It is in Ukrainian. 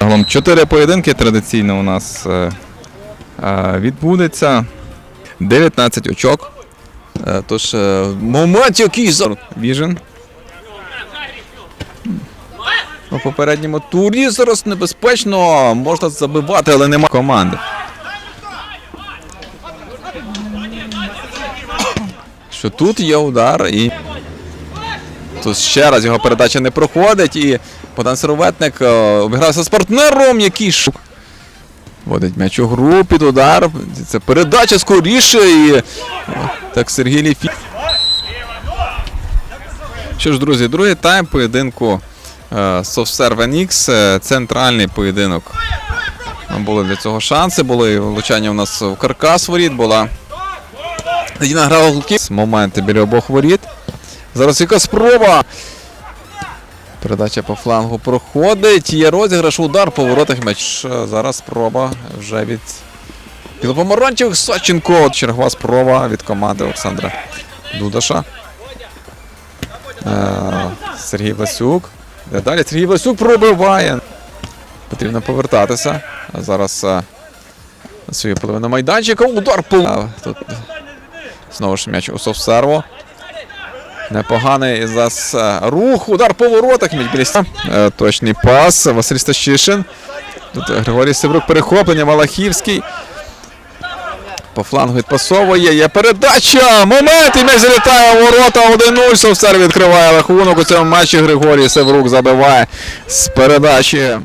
Загалом чотири поєдинки традиційно у нас е, е, відбудеться. 19 очок. Е, тож е, момент який за Віжен. У попередньому турі зараз небезпечно, можна забивати, але нема команди. Що тут є удар і. Тут ще раз його передача не проходить і Богдан Сироветник е, обігрався з партнером, який шук. Водить м'яч у гру під удар. Це передача скоріше і е, так Сергій Ліфі. Що ж, друзі, другий тайм поєдинку е, е, центральний поєдинок. Були для цього шанси, були влучання у нас в каркас воріт, була Надійна гра у. Моменти біля обох воріт. Зараз яка спроба. Передача по флангу проходить. Є розіграш, удар по воротах м'яч. Е, Зараз спроба вже від білопомаранчевих Саченко. Чергова спроба від команди Олександра Дудаша. Е, Сергій Власюк. Далі Сергій Власюк пробиває. Потрібно повертатися. А зараз е, свою половину майданчика. Удар по. Е, Тут знову ж м'яч у софсерво. Непоганий зараз е, рух, удар по воротах. Стіни. Е, Точний пас. Василь Стащишин. Тут Григорій Севрук перехоплення. Малахівський. По флангу відпасовує. Є передача. Момент. І м'яч залітає у ворота. 1-0. Совсер відкриває рахунок у цьому матчі. Григорій Севрук забиває з передачі.